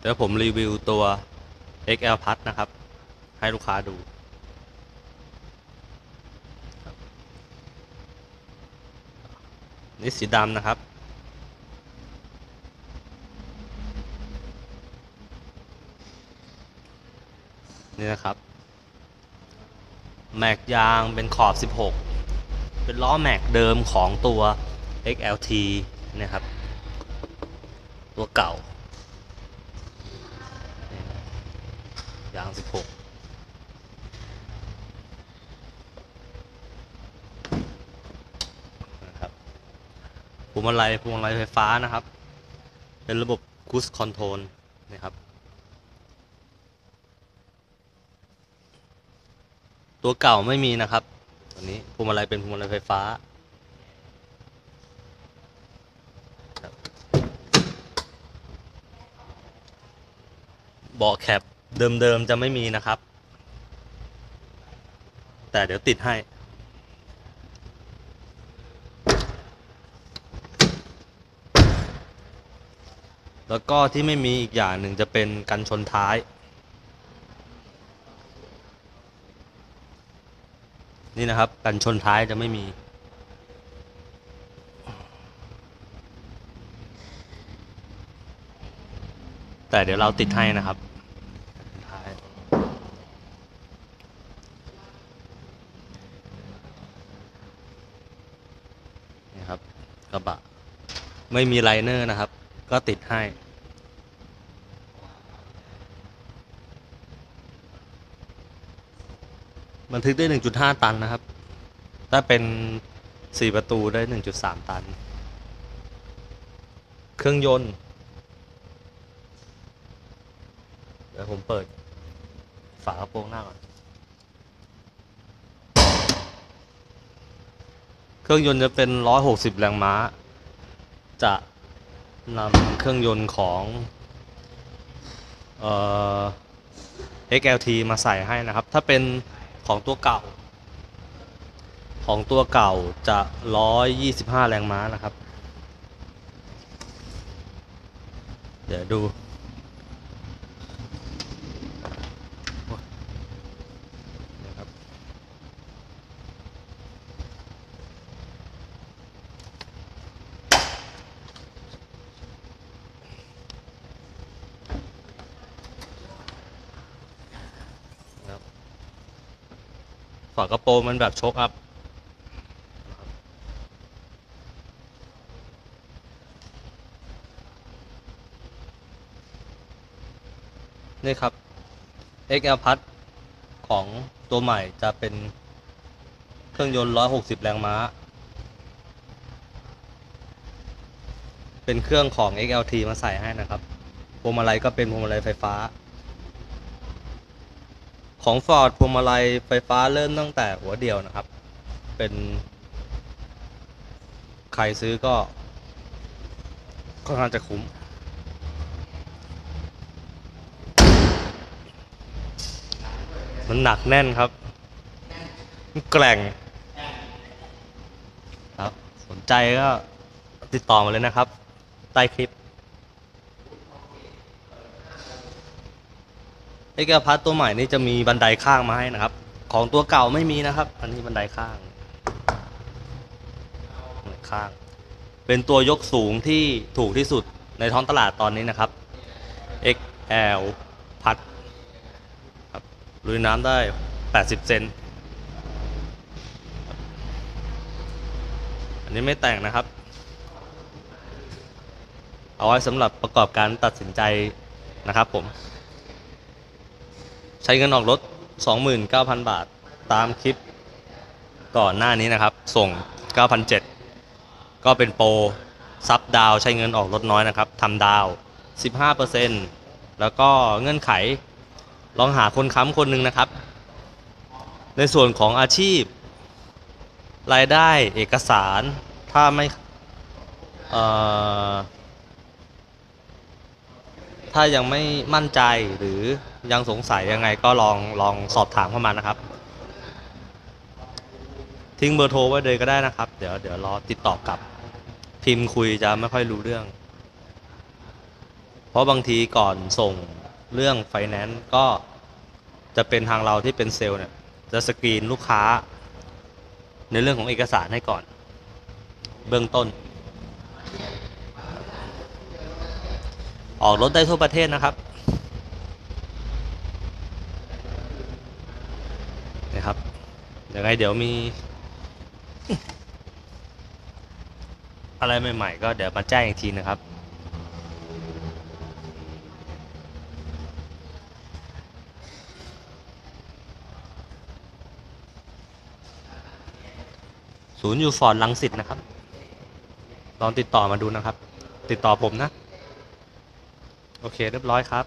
เดี๋ยวผมรีวิวตัว XL Plus นะครับ ให้ลูกค้าดู นี่สีดำนะครับ นี่นะครับ แม็กยางเป็นขอบ 16 เป็นล้อแม็กเดิมของตัว XLT นะครับ ตัวเก่า ยาง16นะครับพวงมาลัยพวงมาลัยไฟฟ้านะครับ เป็นระบบ Cruise Control นะครับ ตัวเก่าไม่มีนะครับตัวนี้พวงมาลัยเป็นพวงมาลัยไฟฟ้าบเบาะแคป เดิมๆจะไม่มีนะครับ แต่เดี๋ยวติดให้ แล้วก็ที่ไม่มีอีกอย่างหนึ่งจะเป็นกันชนท้าย นี่นะครับกันชนท้ายจะไม่มีแต่เดี๋ยวเราติดให้นะครับกันชนท้ายนี่ครับ กระบะ ไม่มีไลเนอร์นะครับ ก็ติดให้ บันทึกได้ 1.5 ตันนะครับ ถ้าเป็น 4 ประตูได้ 1.3 ตัน เครื่องยนต์เดี๋ยวผมเปิดฝากระโปรงหน้าก่อน เครื่องยนต์จะเป็น 160 แรงม้า จะนำเครื่องยนต์ของเอ่อ XLT มาใส่ให้นะครับ ถ้าเป็นของตัวเก่า ของตัวเก่าจะ 125 แรงม้านะครับ เดี๋ยวดูนะครับ นะครับ ฝากระโปรงมันแบบชคอัพนี่ครับ XL Plus ของตัวใหม่จะเป็นเครื่องยนต์ 160 แรงม้า เป็นเครื่องของ XLT มาใส่ให้นะครับพวงมาลัยก็เป็นพวงมาลัยไฟฟ้า ของ Ford พวงมาลัยไฟฟ้าเริ่มตั้งแต่หัวเดียวนะครับ เป็น ใครซื้อก็ค่อนข้างจะคุ้ม มันหนักแน่นครับมันแกร่งครับ สนใจก็ติดต่อมาเลยนะครับ ใต้คลิป ไอ้แกพัดตัวใหม่นี่จะมีบันไดข้างมาให้นะครับ ของตัวเก่าไม่มีนะครับ อันนี้บันไดข้างข้าง เป็นตัวยกสูงที่ถูกที่สุดในท้องตลาดตอนนี้นะครับ XL พัดครับลุยน้ำได้ 80 เซนอันนี้ไม่แต่งนะครับ เอาไว้สำหรับประกอบการตัดสินใจนะครับผม ใช้เงินออกรถ 29,000 บาทตามคลิปก่อนหน้านี้นะครับ ส่ง 9,700 ก็เป็นโปรซับดาวใช้เงินออกรถน้อยนะครับทำดาว 15%แล้วก็เงื่อนไขลองหาคนค้ำคนหนึ่งนะครับ ในส่วนของอาชีพ รายได้เอกสารถ้าไม่ ถ้ายังไม่มั่นใจหรือยังสงสัยยังไงก็ลองลองสอบถามเข้ามานะครับ ทิ้งเบอร์โทรไว้เลยก็ได้นะครับ เดี๋ยวเดี๋ยวรอติดต่อกลับ พิมพ์คุยจะไม่ค่อยรู้เรื่อง เพราะบางทีก่อนส่งเรื่องไฟแนนซ์ก็จะเป็นทางเราที่เป็นเซลล์เนี่ยจะสกรีนลูกค้า ในเรื่องของเอกสารให้ก่อน เบื้องต้น ออกรถได้ทั่วประเทศนะครับนะครับยังไงเดี๋ยวมี อะไรใหม่ๆ ก็เดี๋ยวมาแจ้งอีกทีนะครับ ศูนย์อยู่ฟอร์ดลังสิตนะครับ ลองติดต่อมาดูนะครับ ติดต่อผมนะ โอเค เรียบร้อยครับ